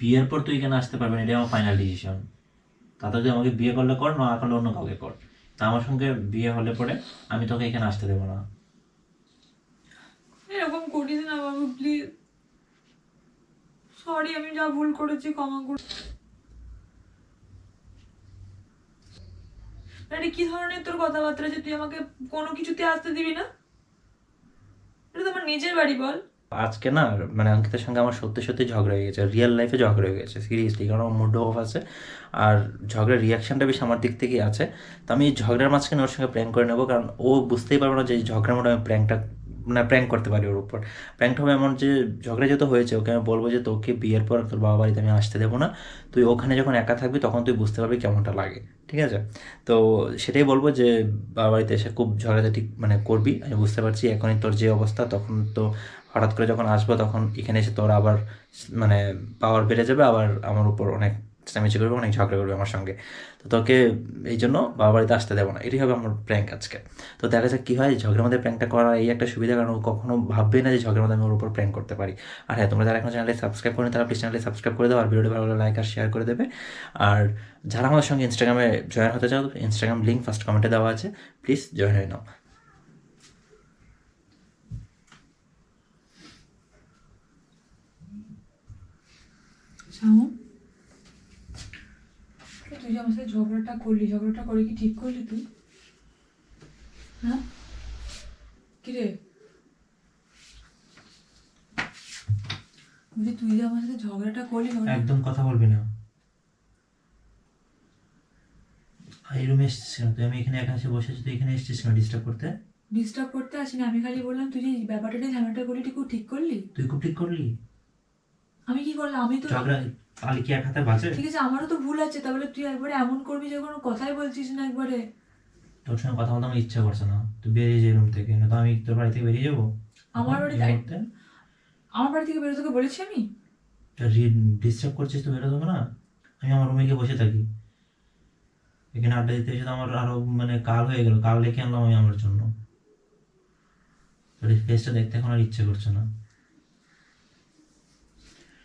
বিয়ের পর তুই এখানে আসতে পারবি না, এটাই আমার ফাইনাল ডিসিশন তাতে যদি আমাকে বিয়ে করলে কর, না করলে অন্য কাউকে কর। তা আমার সঙ্গে বিয়ে হলে পরে আমি তোকে এখানে আসতে দেবো না। এরকম করিস না বাবু প্লিজ সরি আমি যা ভুল করেছি, ক্ষমা কর। আরে, কি ধরনের তোর কথাবার্তা যে তুই আমাকে কোনো কিছুতে আসতে দিবি না? এটা তো আমার নিজের বাড়ি, বল। আজকে না মানে অঙ্কিতার সঙ্গে আমার সত্যি সত্যি ঝগড়া হয়ে গেছে রিয়েল লাইফে ঝগড়া হয়ে গেছে সিরিয়াসলি কারণ আমার মুড অফ আছে আর ঝগড়ার রিয়াকশনটা বেশ আমার দিক থেকেই আছে। তো আমি ঝগড়ার মাঝখানে ওর সঙ্গে প্র্যাঙ্ক করে নেব, কারণ ও বুঝতেই পারবে না যে ঝগড়ার মধ্যে আমি প্র্যাঙ্কটা মানে প্র্যাঙ্ক করতে পারি ওর উপর। প্র্যাঙ্কটা হবে এমন যে ঝগড়া যেহেতু হয়েছে, ওকে আমি বলব যে তোকে বিয়ের পর তোর বাবা বাড়িতে আমি আসতে দেবো না, তুই ওখানে যখন একা থাকবি তখন তুই বুঝতে পারবি কেমনটা লাগে, ঠিক আছে? তো সেটাই বলব যে বাবা বাড়িতে এসে খুব ঝগড়াঝাটি মানে করবি, আমি বুঝতে পারছি এখনই তোর যে অবস্থা, তখন তো হঠাৎ করে যখন আসব তখন এখানে এসে তোর আবার মানে পাওয়ার বেড়ে যাবে, আবার আমার উপর অনেক চেঁচামেচি করবে, অনেক ঝগড়া করবে আমার সঙ্গে। তো তোকে এই জন্য বাবা বাড়িতে আসতে দেবো না। এটাই হবে আমার প্র্যাঙ্ক আজকে। তো দেখা যাক কী হয় ঝগড়ার মধ্যে প্র্যাঙ্কটা করা এই একটা সুবিধা, কারণ ও কখনো ভাববে না যে ঝগড়ার মধ্যে আমি ওর উপর প্র্যাঙ্ক করতে পারি। আর হ্যাঁ তোমরা যারা এখন চ্যানেলে সাবস্ক্রাইব করেন, তারা প্লিজ চ্যানেলে সাবস্ক্রাইব করে দাও, আর ভিডিওটি ভালো লাইক আর শেয়ার করে দেবে। আর যারা আমাদের সঙ্গে ইনস্টাগ্রামে জয়েন হতে চাও ইনস্টাগ্রাম লিঙ্ক ফার্স্ট কমেন্টে দেওয়া আছে। প্লিজ জয়েন হয়ে নাও। শামু তুই যে আমার সাথে ঝগড়াটা করলি ঝগড়াটা করে কি ঠিক করলি তুই? হ্যাঁ? কিরে বলছি তুই যে আমার সাথে ঝগড়াটা করলি একদম কথা বলবি না। এই রুমে এসেছিস তুই আমি এখানে একা এসে বসে তুই এখানে এসেছিস কেন ডিস্টার্ব করতে? ডিস্টার্ব করতে আসিনি আমি খালি বললাম তুই যে ব্যাপারটা ঝামেলাটা করলি তুই খুব ঠিক করলি? তুই খুব ঠিক করলি? আমি কি করলাম? আমি তো ঝগড়া তাহলে কি এক হাতে বাজে ঠিক আছে আমারও তো ভুল আছে তাহলে তুই একবারে এমন করবি যে কোনো কথাই বলছিস না একবারে। তোর সঙ্গে কথা বলতে আমার ইচ্ছা করছে না। তুই বেরিয়ে যাই রুম থেকে না তো আমি তোর বাড়ি থেকে বেরিয়ে যাব। আমার বাড়ি? আমার বাড়ি থেকে বেরোতে বলেছি আমি? ডিস্টার্ব করছিস তো বেরো দেবো না? আমি আমার রুমে গিয়ে বসে থাকি। এখানে আড্ডা দিতে এসে তো আমার আরও মানে কাল হয়ে গেল। কাল ডেকে আনলাম আমি আমার জন্য। ফেসটা দেখতে এখন আর ইচ্ছে করছে না।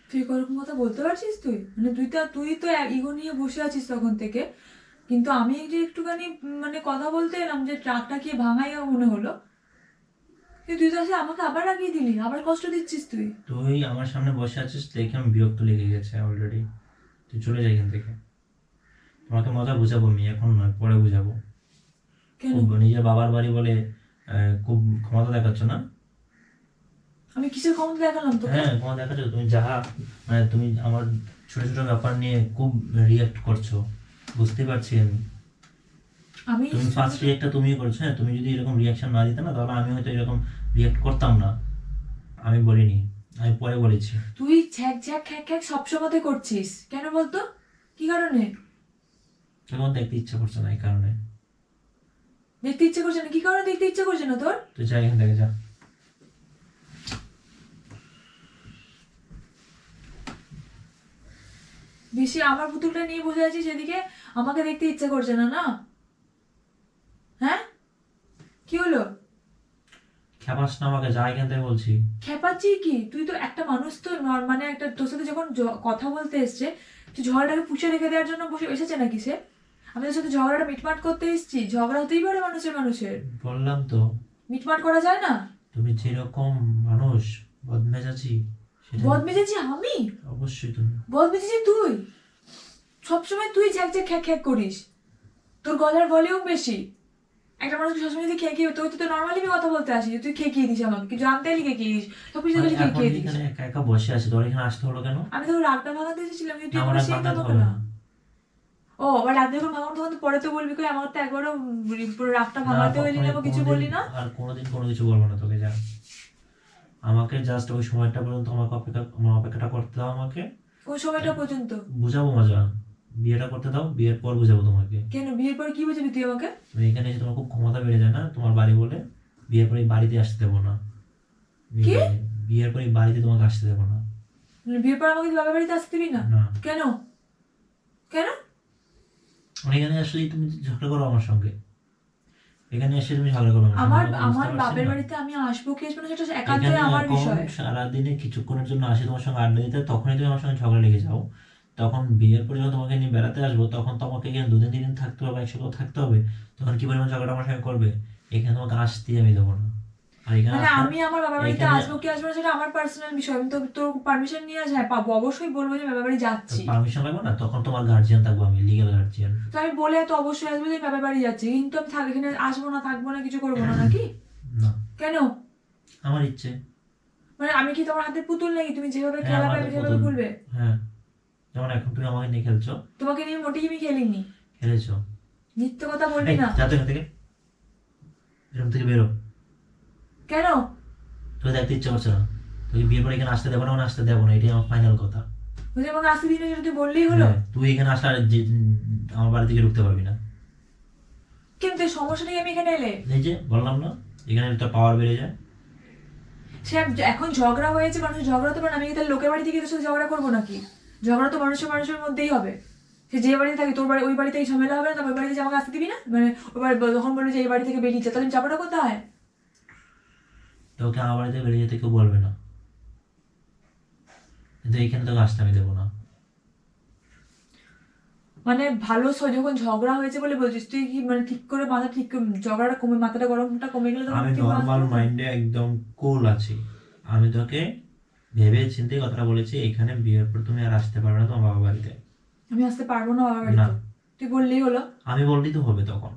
তুই ওরকম কথা বলতে পারছিস তুই? মানে তুই তো তুই তো ইগো নিয়ে বসে আছিস তখন থেকে। কিন্তু আমি যে একটুখানি মানে কথা বলতে এলাম যে ট্রাকটা কি ভাঙাইয়া মনে হলো তুই তো আমাকে আবার রাখিয়ে দিলি আবার কষ্ট দিচ্ছিস তুই। তুই আমার সামনে বসে আছিস দেখে আমি বিরক্ত লেগে গেছে অলরেডি তুই চলে যাই এখান থেকে। তোমাকে মজা বুঝাবো আমি এখন নয় পরে বুঝাবো। কেন? নিজের বাবার বাড়ি বলে খুব ক্ষমতা দেখাচ্ছ না? আমি কিসের ক্ষমতা দেখালাম তোকে? হ্যাঁ ক্ষমতা দেখাচ্ছ তুমি যাহা মানে তুমি আমার ছোট ছোট ব্যাপার নিয়ে খুব রিয়াক্ট করছ বুঝতে পারছি আমি। আমি তুমি ফার্স্ট রিয়াক্টটা তুমিই করছ হ্যাঁ তুমি যদি এরকম রিয়াকশন না দিতে না তাহলে আমি হয়তো এরকম রিয়াক্ট করতাম না। আমি বলিনি আমি পরে বলেছি। তুই ছ্যাক ছ্যাক খ্যাক খ্যাক সবসময়তে করছিস কেন বলতো? কি কারণে? তখন দেখতে ইচ্ছা করছে না এই কারণে। দেখতে ইচ্ছে করছে না কি কারণে দেখতে ইচ্ছে করছে না তোর? তুই যা এখান থেকে যা। বেশি আমার পুতুলটা নিয়ে বসে আছি সেদিকে আমাকে দেখতে ইচ্ছে করছে না না? হ্যাঁ? কি হলো? খেপাস না আমাকে যা এখান থেকে বলছি। খেপাচ্ছি কি? তুই তো একটা মানুষ তো নর- মানে একটা তোর সাথে যখন জ- কথা বলতে এসছে তুই ঝগড়াটাকে পুষে রেখে দেওয়ার জন্য বসে এসেছে নাকি সে? আমি তোর সাথে ঝগড়াটা মিটমাট করতে এসেছি ঝগড়া হতেই পারে মানুষের মানুষের। বললাম তো। মিটমাট করা যায় না? তুমি যেরকম মানুষ বদমেজাজি। বদ মেজেছি আমি? অবশ্যই তুমি। বদ মেজেছি তুই? সবসময় তুই ঝ্যাক ঝ্যাক খ্যাক খ্যাক করিস। তোর গলার ভলিউম বেশি। একটা মানুষকে সবসময় যদি খেকিয়ে তোর তো নর্মালি আমি কথা বলতে আসি তুই খেকিয়ে দিস আমাকে। কিছু এলি খেকিয়ে দিস। সব কিছু এখন খেকিয়ে দিস। একা একা বসে আছি। তোর এখানে আসতে হলো কেন? আমি তো রাগটা ভাঙাতে এসেছিলাম। তুই আমার না। ও আবার রাগ যখন ভাঙানো তখন পরে তো বলবি কই আমার তো একবারও পুরো রাগটা ভাঙাতে হইলি না বা কিছু বললি না। আর কোনোদিন কোনো কিছু বলব না তোকে যা। আমাকে জাস্ট ওই সময়টা পর্যন্ত আমাকে অপেক্ষা আমার অপেক্ষাটা করতে দাও আমাকে। ওই সময়টা পর্যন্ত? বুঝাবো মজা। বিয়েটা করতে দাও বিয়ের পর বুঝাবো তোমাকে। কেন? বিয়ের পর কি বুঝবি তুই আমাকে? তুমি এখানে এসে তোমার খুব ক্ষমতা বেড়ে যায় না তোমার বাড়ি বলে বিয়ের পরে বাড়িতে আসতে দেবো না। কি? বিয়ের পরে বাড়িতে তোমাকে আসতে দেবো না। মানে বিয়ের পর আমাকে বাবার বাড়িতে আসতে দিবি না? না। কেন? কেন? মানে এখানে আসলেই তুমি ঝগড়া করো আমার সঙ্গে। এখানে এসে তুমি ঝগড়া করবে আমার আমার বাপের বাড়িতে আমি আসব কি আসব না সেটা একান্তই আমার বিষয়। সারাদিনে কিছুক্ষণের জন্য আসি তোমার সঙ্গে আড্ডা দিতে তখনই তুমি আমার সঙ্গে ঝগড়া লেগে যাও। তখন বিয়ের পরে যখন তোমাকে নিয়ে বেড়াতে আসব তখন তোমাকে এখানে দুদিন তিন দিন থাকতে হবে একসাথে থাকতে হবে? তখন কি পরিমাণ ঝগড়া আমার সঙ্গে করবে? এখানে তোমাকে আসতেই আমি দেবো না। মানে আমি আমার বাবার বাড়িতে আসব কি আসব সেটা আমার পার্সোনাল বিষয়। আমি তো তোর পারমিশন নিয়ে আস হ্যাঁ পাবো। অবশ্যই বলব যে বাবার বাড়ি যাচ্ছি। পারমিশন লাগবে না? তখন তোমার গার্জিয়ান থাকব আমি লিগ্যাল গার্জিয়ান তো আমি বলে তো অবশ্যই আসব যে বাবার বাড়ি যাচ্ছি। কিন্তু আমি থাক এখানে আসব না থাকব না কিছু করব না নাকি না। কেন? আমার ইচ্ছে। মানে আমি কি তোমার হাতে পুতুল নাকি? তুমি যেভাবে হ্যাঁ, খেলা পাবে সেভাবে খুলবে? হ্যাঁ। যেমন এখন তুমি আমাকে নিয়ে খেলছো। তোমাকে নিয়ে মোটেই আমি খেলিনি। খেলেছো। মিথ্যে কথা বলবি না। যা তো এখান থেকে। এরকম থেকে বেরো। কেন? তোকে দেখতে ইচ্ছে করছে না। তোকে বিয়ের পরে এখানে আসতে দেবো না আসতে দেবো না এটাই আমার ফাইনাল কথা। বলছি আমাকে আসতে দিনে যদি তুই বললেই হলো। হ্যাঁ, তুই এখানে আসলে আর আমার বাড়ি থেকে ঢুকতে পারবি না। কিন্তু সমস্যা নেই আমি এখানে এলে? এই যে বললাম না এখানে তোর পাওয়ার বেড়ে যায়। সে এখন ঝগড়া হয়েছে মানুষ ঝগড়া তো পারে আমি তাহলে লোকের বাড়ি থেকে তোর সাথে ঝগড়া করব নাকি? ঝগড়া তো মানুষের মানুষের মধ্যেই হবে। সে যে বাড়িতে থাকে তোর বাড়ি ওই বাড়িতে ঝামেলা হবে না? ওই বাড়িতে যে আমাকে আসতে দিবি না? মানে ওই তখন বলবি যে এই বাড়ি থেকে বেরিয়ে বেরিয়েছে তাহলে চাপাটা কোথায়? তোকে আমার বাড়ি থেকে বেরিয়ে যেতে কেউ বলবে না। কিন্তু এখানে তোকে আসতে আমি দেবো না। মানে ভালো যখন ঝগড়া হয়েছে বলে বলছিস তুই কি মানে ঠিক করে মাথা ঠিক ঝগড়াটা কমে মাথাটা গরমটা কমে গেলে আমি নর্মাল মাইন্ডে একদম কুল আছি। আমি তোকে ভেবে চিন্তে কথাটা বলেছি এখানে বিয়ের পর তুমি আর আসতে পারবে না তোমার বাবা বাড়িতে। আমি আসতে পারব না বাবার না। বাড়িতে তুই বললেই হলো। আমি বললেই তো হবে তখন।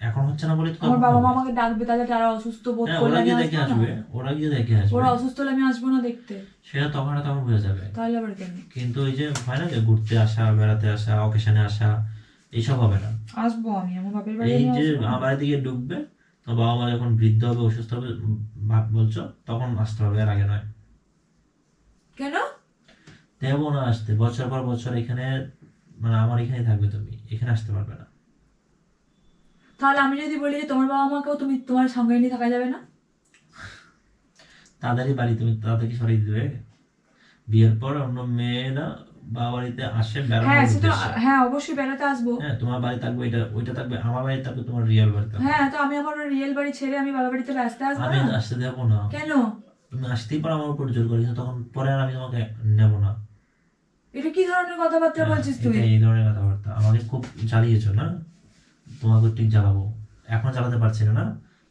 এখন হচ্ছে না বলে তো আমার বাবা মা আমাকে ডাকবে তাহলে তারা অসুস্থ বোধ হ্যাঁ করলে আমি দেখে আসবে ওরা গিয়ে দেখে আসবে। ওরা অসুস্থ হলে আমি আসব না দেখতে। সেটা তখন আর তখন বোঝা যাবে। তাহলে আবার কেন? কিন্তু ওই যে হয় না যে ঘুরতে আসা বেড়াতে আসা অকেশনে আসা এইসব হবে না। আসব আমি আমার বাপের বাড়ি এই যে আমার দিকে ঢুকবে তো বাবা মা যখন বৃদ্ধ হবে অসুস্থ হবে বলছো তখন আসতে হবে এর আগে নয়। কেন? দেবো না আসতে বছর পর বছর এখানে মানে আমার এখানে থাকবে তুমি এখানে আসতে পারবে না। তাহলে আমি যদি বলি যে তোমার বাবা মাকেও তুমি তোমার সঙ্গে নিয়ে থাকা যাবে না? তাদেরই বাড়ি তুমি তাদেরকে সরিয়ে দিবে। বিয়ের পর অন্য মেয়েরা বাবা বাড়িতে আসে হ্যাঁ হ্যাঁ অবশ্যই বেড়াতে আসব। হ্যাঁ তোমার বাড়ি থাকবে এটা ওইটা থাকবে আমার বাড়ি থাকবে তোমার রিয়েল বাড়ি থাকবে। হ্যাঁ তো আমি আমার রিয়েল বাড়ি ছেড়ে আমি বাবা বাড়িতে ব্যস্ত আসব আমি না? আসতে দেবো না। কেন? তুমি আসতেই পারো আমার উপর জোর করে তখন পরে আর আমি তোমাকে নেব না। এটা কি ধরনের কথাবার্তা হ্যাঁ, বলছিস তুই? এই ধরনের কথাবার্তা। আমাকে খুব জ্বালিয়েছো না? তোমাকে ঠিক জ্বালাবো। এখন জ্বালাতে পারছি না না?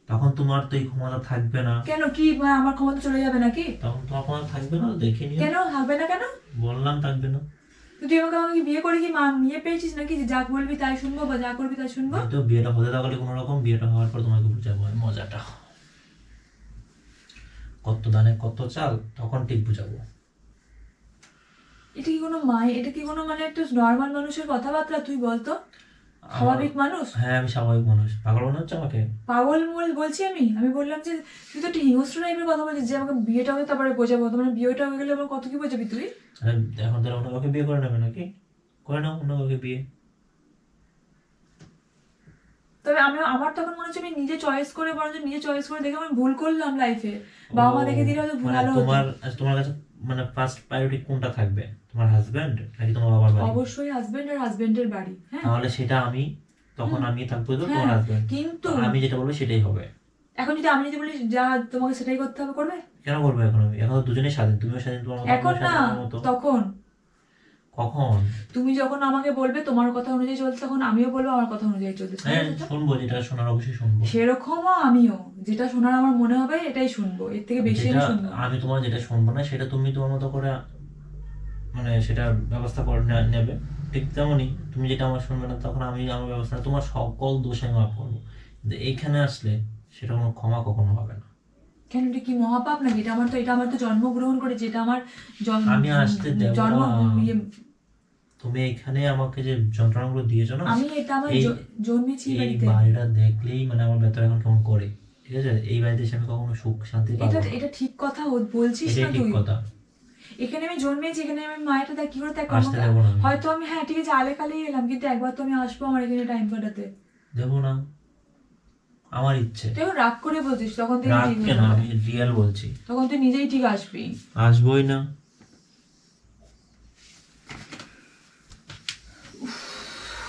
তখন তোমার তো এই ক্ষমতা থাকবে না। কেন কি আমার ক্ষমতা চলে যাবে নাকি? তখন তোমার ক্ষমতা থাকবে না দেখে নিও। কেন হবে না কেন? বললাম থাকবে না। তুই আমাকে আমাকে বিয়ে করে কি মা নিয়ে পেয়েছিস নাকি যে যা বলবি তাই শুনব বা যা করবি তাই শুনব? তো বিয়েটা হতে থাকলে কোনো রকম বিয়েটা হওয়ার পর তোমাকে বুঝাবো মজাটা। কত দানে কত চাল তখন ঠিক বুঝাবো। এটা কি কোনো মাই এটা কি কোনো মানে একটা নর্মাল মানুষের কথাবার্তা তুই বলতো? স্বাভাবিক মানুষ? হ্যাঁ আমি স্বাভাবিক মানুষ। পাগল মনে হচ্ছে আমাকে? পাগল মোল বলছি আমি? আমি বললাম যে তুই তো একটা হিংস্র টাইপের কথা বলছিস যে আমাকে বিয়েটা হবে তারপরে বোঝাবো। তো মানে বিয়েটা হয়ে গেলে আমার কত কি বোঝাবি তুই? এখন তাহলে অন্য কাউকে বিয়ে করে নেবে নাকি? করে নাও অন্য কাউকে বিয়ে। তবে আমি আমার তখন মনে হচ্ছে আমি নিজে চয়েস করে বরঞ্চ নিজে চয়েস করে দেখে আমি ভুল করলাম লাইফে বাবা মা দেখে দিলে হয়তো ভুল মানে ভালো হতো। তোমার তোমার কাছে মানে ফার্স্ট প্রায়োরিটি কোনটা থাকবে? তোমার হাজবেন্ড নাকি তোমার বাবার বাড়ি? অবশ্যই হাজবেন্ড আর হাজবেন্ডের বাড়ি হ্যাঁ। তাহলে সেটা আমি তখন আমি থাকব তো তোমার হ্যাঁ, হাজবেন্ড কিন্তু আমি যেটা বলব সেটাই হবে। এখন যদি আমি যদি বলি যা তোমাকে সেটাই করতে হবে করবে? কেন করবে এখন আমি? এখন দুজনেই স্বাধীন তুমিও স্বাধীন তোমার এখন না তখন। কখন? তুমি যখন আমাকে বলবে তোমার কথা অনুযায়ী চলতে তখন আমিও বলব আমার কথা অনুযায়ী চলতে হ্যাঁ শুনব যেটা শোনার অবশ্যই শুনব। সেরকমও আমিও যেটা শোনার আমার মনে হবে এটাই শুনব। এর থেকে বেশি আমি শুনব আমি তোমার যেটা শুনব না সেটা তুমি তোমার মতো করে মানে সেটা ব্যবস্থা করে নেবে। ঠিক তেমনই তুমি যেটা আমার শুনবে না তখন আমি আমার ব্যবস্থা তোমার সকল দোষ আমি মাফ করব। কিন্তু এইখানে আসলে সেটা কোনো ক্ষমা কখনো হবে না। কেন এটা কি মহাপাপ নাকি? এটা আমার তো এটা আমার তো জন্মগ্রহণ করে যেটা আমার জন্ম আমি আসতে জন্ম। ইয়ে, তুমি এখানে আমাকে যে যন্ত্রণাগুলো দিয়েছ না আমি এটা আমার জন্মেছি এই বাড়িটা দেখলেই মানে আমার ভেতরে এখন কেমন করে ঠিক আছে? এই বাড়িতে এসে আমি কখনো সুখ শান্তি পাবো এটা এটা ঠিক কথা বলছিস না ঠিক কথা। এখানে আমি জন্মেছি এখানে আমি মায়েরটা দেখ কি করে আমি। হয়তো আমি হ্যাঁ ঠিক আছে আলে কালেই এলাম কিন্তু একবার তো আমি আসব আমার এখানে টাইম কাটাতে। দেবো না। আমার ইচ্ছে। তুই রাগ করে বলছিস তখন তুই ঠিক কেন? আমি রিয়েল বলছি। তখন তুই নিজেই ঠিক আসবি। আসবোই না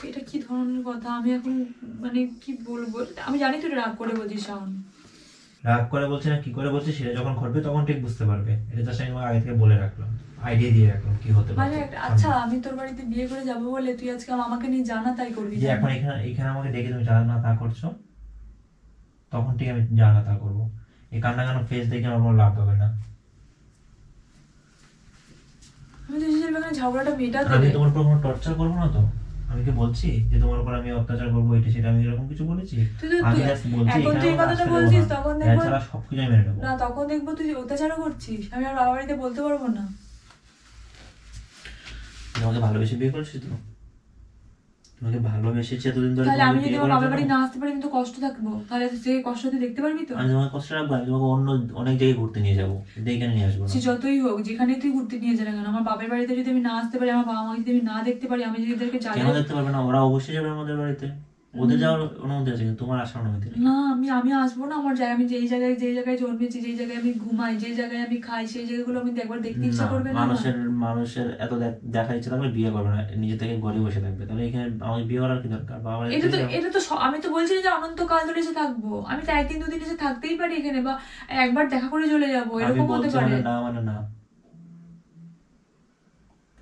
এটা কি ধরনের কথা আমি এখন মানে কি বলব? আমি জানি তুই রাগ করে বলছিস শাওন। রাগ করে বলছে না কি করে বলছে সেটা যখন ঘটবে তখন ঠিক বুঝতে পারবে। এটা জাস্ট আমি আগে থেকে বলে রাখলাম আইডিয়া দিয়ে রাখলাম কি হতে পারে। মানে আচ্ছা আমি তোর বাড়িতে বিয়ে করে যাব বলে তুই আজকে আমাকে নিয়ে জানা তাই করবি যে এখন এখানে এখানে আমাকে দেখে তুমি জানা না তা করছ তখন ঠিক আমি জানা তা করব। এই কান্না কান্না ফেস দেখে আমার কোনো লাভ হবে না। আমি তো এখানে ঝগড়াটা মেটাতে আমি তোমার উপর কোনো টর্চার করব না তো? আমি কি বলছি যে তোমার উপর আমি অত্যাচার করব এটা সেটা আমি এরকম কিছু বলেছি? আমি বলছি এখন তুই কথাটা বলছিস তখন দেখব সবকিছু আমি মেনে নেব। না তখন দেখব তুই অত্যাচারও করছিস আমি আর বাবা বাড়িতে বলতে পারব না। তোমাকে ভালোবেসে বিয়ে করেছি তো? তোমাকে ভালোবেসেছি এতদিন ধরে তাহলে আমি যদি আমার বাবার বাড়ি না আসতে পারি আমি তো কষ্ট থাকব। তাহলে সে কষ্ট তুই দেখতে পারবি তো? আমি তোমাকে কষ্ট রাখব আমি তোমাকে অন্য অনেক জায়গায় ঘুরতে নিয়ে যাব। কিন্তু এখানে নিয়ে আসব সে যতই হোক যেখানে তুই ঘুরতে নিয়ে যাবে না কেন? আমার বাবার বাড়িতে যদি আমি না আসতে পারি আমার বাবা মা যদি আমি না দেখতে পারি আমি যদি এদেরকে কেন দেখতে পারবে না? ওরা অবশ্যই যাবে আমাদের বাড়িতে। ওদের যাওয়ার অনুমতি আছে কিন্তু তোমার আসার অনুমতি নেই। না আমি আমি আসব না আমার জায়গা আমি যেই জায়গায় যেই জায়গায় জন্মেছি যেই জায়গায় আমি ঘুমাই যেই জায়গায় আমি খাই সেই জায়গাগুলো আমি একবার দেখতে ইচ্ছা করবে না আমার? মানুষের মানুষের এত দেখ- ইচ্ছে থাকলে বিয়ে করবে না নিজে থেকে ঘরে বসে থাকবে। তাহলে এখানে আমাকে বিয়ে করার কি দরকার? বাবা বাড়িতে এটা তো। এটা তো আমি তো বলছি যে অনন্তকাল ধরে এসে থাকব। আমি তো একদিন দুদিন এসে থাকতেই পারি এখানে বা একবার দেখা করে চলে যাব এরকম হতে পারে। না মানে না।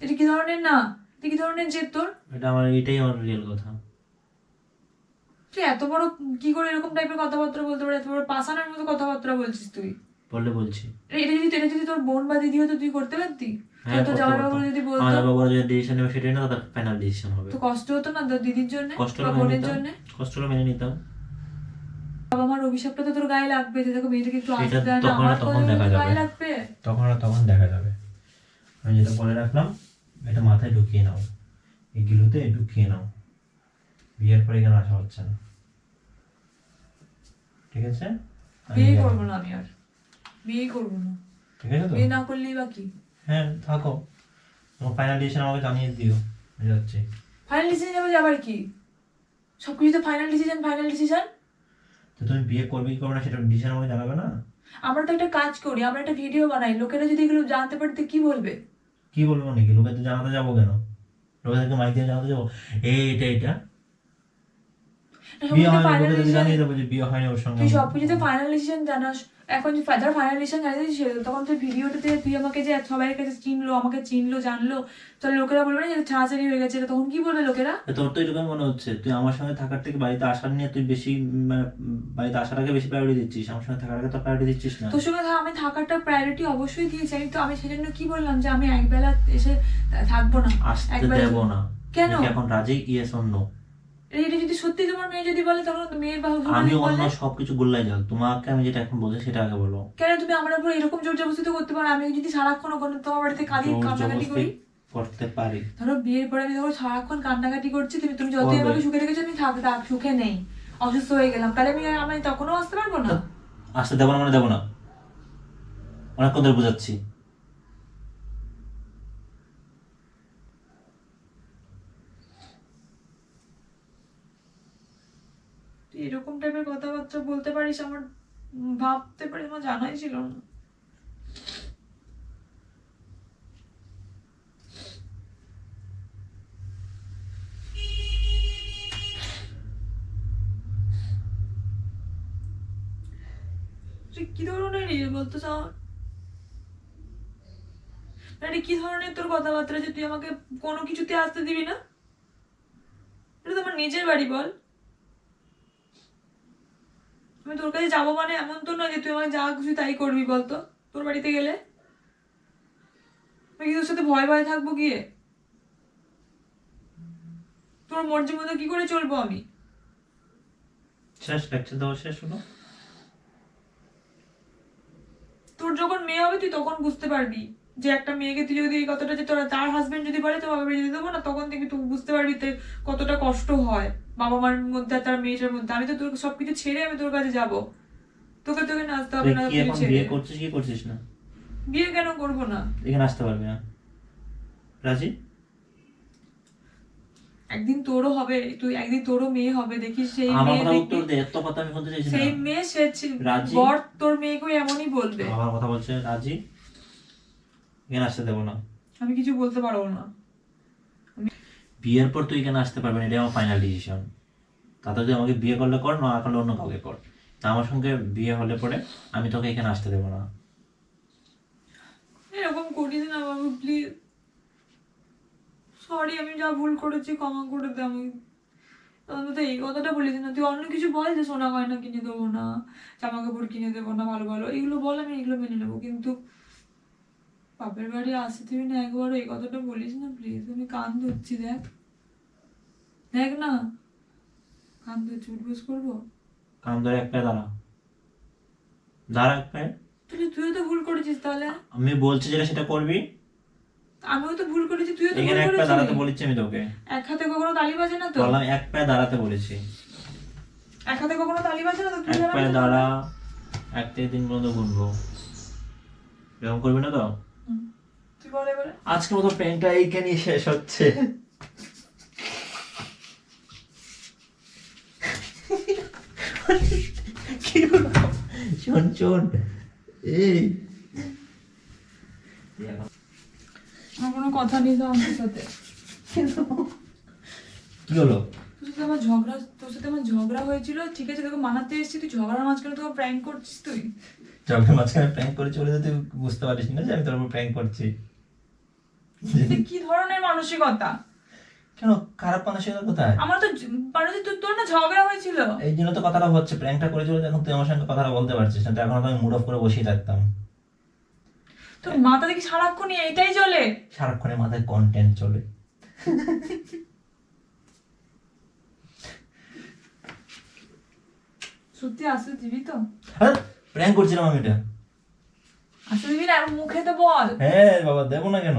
এটা কি ধরনের না? এটা কি ধরনের জেদ তোর? এটা আমার এটাই আমার রিয়েল কথা। তুই এত বড় কি করে এরকম টাইপের কথাবার্তা বলতে পারে এত বড় পাসানোর মতো কথাবার্তা বলছিস তুই? বললে বলছি। এটা যদি এটা যদি তোর বোন বা দিদি হতো তুই করতে পারতি? হ্যাঁ, জামাই বাবু যদি আমার বলতো যে ডিসিশন নেবে সেটাই না তার ফাইনাল ডিসিশন হবে। তো কষ্ট হতো না তোর দিদির জন্য কষ্ট বা বোনের নিতাম। জন্য? কষ্টটা মেনে নিতাম। বাবা মার অভিশাপটা তো তোর গায়ে লাগবে যে দেখো মেয়েটাকে একটু আসতে দেয় না আমার তখন দেখা যাবে। গায়ে লাগবে। তখন দেখা যাবে। আমি যেটা বলে রাখলাম এটা মাথায় ঢুকিয়ে নাও। এই গিলুতে ঢুকিয়ে নাও। বিয়ের পরে এখানে আসা হচ্ছে না? ঠিক আছে? বিয়ে। করব না আমি আর। বিয়ে করব না। ঠিক আছে তো? বিয়ে না করলেই বা কি? হ্যাঁ থাকো। তোমার ফাইনাল ডিসিশন আমাকে জানিয়ে দিও। আমি যাচ্ছি। ফাইনাল ডিসিশন যাবে আবার কি? সবকিছু তো ফাইনাল ডিসিশন ফাইনাল ডিসিশন তো তুমি বিয়ে করবে কি করবে না সেটা ডিসিশন আমাকে জানাবে না? আমরা তো একটা কাজ করি আমরা একটা ভিডিও বানাই। লোকেরা যদি এগুলো জানতে পারে তো কি বলবে? কি বলব নাকি? লোকে তো জানাতে যাব কেন? লোকেদেরকে মাইক দিয়ে জানাতে যাব? এই এটা এটা বিয়ে হয় ফাইনাল লোকেদেরকে জানিয়ে দেবো যে বিয়ে হয়নি ওর সঙ্গে তুই সবকিছুতে ফাইনাল ডিসিশন জানাস। এখন যে ধর ফাইনাল ডিসিশন জানিয়েছিস তখন তুই ভিডিওটাতে তুই আমাকে যে সবাই কাছে চিনলো আমাকে চিনলো জানলো তাহলে লোকেরা বলবে না যে ছাড়াছাড়ি হয়ে গেছে তখন কি বলবে লোকেরা? তোর তো এরকম মনে হচ্ছে। তুই আমার সঙ্গে থাকার থেকে বাড়িতে আসার নিয়ে তুই বেশি মানে উম, বাড়িতে আসাটাকে বেশি প্রায়োরিটি দিচ্ছিস। আমার সঙ্গে থাকাটাকে তো প্রায়োরিটি দিচ্ছিস না। তোর সঙ্গে আমি থাকাটা প্রায়োরিটি অবশ্যই দিয়েছি। আমি তো আমি সেজন্য কি বললাম যে আমি একবেলা এসে থাকব না। আসতে দেবো না। কেন? এখন রাজি? ইয়েস অন্য এটা যদি সত্যি তোমার মেয়ে যদি বলে তখন তো মেয়ের বাহু আমি অন্য সবকিছু গোল্লাই যাও তোমাকে আমি যেটা এখন বলছি সেটা আগে বলো। কেন তুমি আমার উপর এরকম জোর জবরদস্তি তো করতে পারো? আমি যদি সারাক্ষণ ওখানে তোমার বাড়িতে কাঁদি কান্নাকাটি করি। করতে পারি। ধরো বিয়ের পরে আমি ধরো সারাক্ষণ কান্নাকাটি করছি তুমি তুমি যতই। আমাকে সুখে রেখেছো আমি থাক সুখে নেই। অসুস্থ হয়ে গেলাম। তাহলে আমি আমি তখনও আসতে পারব না? আসতে দেবো না মানে দেবো না। অনেকক্ষণ ধরে বোঝাচ্ছি। তুই এরকম টাইপের কথাবার্তা বলতে পারিস আমার, ভাবতে পারিস, আমার জানাই ছিল না। কি ধরনের ইয়ে বলতো মানে কি ধরনের তোর কথাবার্তা যে তুই আমাকে কোনো কিছুতে আসতে দিবি না? এটা তো আমার নিজের বাড়ি বল। আমি তোর কাছে যাব মানে এমন তো নয় যে তুই আমাকে যা খুশি তাই করবি বলতো? তোর বাড়িতে গেলে? আমি কি তোর সাথে ভয় ভয় থাকব গিয়ে তোর মর্জি মতো কি করে চলবো আমি? শেষ লেকচার দেওয়া শেষ হলো। তোর যখন মেয়ে হবে তুই তখন বুঝতে পারবি। যে একটা মেয়েকে তুই যদি এই কথাটা যে তোর তার হাজবেন্ড যদি বলে তো বাবা বাড়ি যেতে দেবো না তখন থেকে তুই বুঝতে পারবি তে কতটা কষ্ট হয় বাবা মার মধ্যে আর তার মেয়েটার মধ্যে। আমি তো তোর সবকিছু ছেড়ে আমি তোর কাছে যাব। তোকে তোকে নাচতে হবে না বিয়ে করছিস কি করছিস না? বিয়ে কেন করব না? এখানে আসতে পারবি না। রাজি? একদিন তোরও হবে তুই একদিন তোরও মেয়ে হবে দেখিস সেই আমার মেয়ে কথা উত্তর দে এত কথা আমি বলতে চাইছি সেই মেয়ে সে রাজি? বর তোর মেয়েকে এমনই বলবে। আমার কথা বলছে রাজি? এখানে আসতে দেবো না? আমি কিছু বলতে পারব না। বিয়ের পর তুই এখানে আসতে পারবি না? এটাই আমার ফাইনাল ডিসিশন তাতে যদি আমাকে বিয়ে করলে কর না করলে অন্য কাউকে কর। তা আমার সঙ্গে বিয়ে হলে পরে আমি তোকে এখানে আসতে দেবো না? এরকম করিস না বাবু প্লিজ সরি আমি যা ভুল করেছি ক্ষমা করে দে আমি অন্তত এই কথাটা বলিস না। তুই অন্য কিছু বল যে সোনা গয়না কিনে দেবো না জামা কাপড় কিনে দেবো না ভালো ভালো। এগুলো বল আমি এগুলো মেনে নেব। কিন্তু বাপের বাড়ি তুই না একবারও এই কথাটা বলিস না প্লিজ আমি কান ধরছি দেখ। দেখ না। কান ধরছি উঠবোস করব? কাম ধরে এক পায়ে দাঁড়া। দাঁড়া এক পায়ে। তাহলে তুইও তো ভুল করেছিস তাহলে। আমি বলছি যেটা সেটা করবি। আমিও তো ভুল করেছি তুইও তো ভুল এখানে এক পায়ে দাঁড়াতে বলেছি আমি তোকে। এক হাতে কখনো তালি বাজে না তো? বললাম এক পায়ে দাঁড়াতে বলেছি। এক হাতে কখনো তালি বাজে না তো? তুই এক পায়ে দাঁড়া। এক থেকে তিন পর্যন্ত গুনবো। এরকম করবি না তো? হুম। তুই বল এবারে। আজকে মতো প্র্যাঙ্কটা এইখানেই শেষ হচ্ছে। কি শোন শোন। এই। কোনো কথা নেই তো আমার সাথে। কি হলো? তোর সাথে আমার ঝগড়া তোর সাথে আমার ঝগড়া হয়েছিল। ঠিক আছে তোকে মানাতে এসেছি তুই ঝগড়ার মাঝখানে তোকে প্র্যাঙ্ক করছিস তুই। যখন মাঝখানে প্র্যাঙ্ক করে চলে যেতে বুঝতে পারিস না যে আমি তোর উপর প্র্যাঙ্ক করছি। কি ধরনের মানসিকতা? কেন? খারাপ মানসিকতা কোথায়? আমার তো মানে তোর তোর না ঝগড়া হয়েছিল। এই জন্য তো কথাটা হচ্ছে প্র্যাঙ্কটা করে চলে এখন তুই আমার সঙ্গে কথাটা বলতে পারছিস না তো এখন আমি মুড অফ করে বসেই থাকতাম। তোর মাথা দেখি সারাক্ষণই এইটাই চলে। মাথায় কন্টেন্ট চলে। সত্যি আসতে দিবি তো? প্র্যাঙ্ক করছিলাম আমি এটা। আসতে দিবি না মুখে তো বল। হ্যাঁ বাবা দেবো না কেন?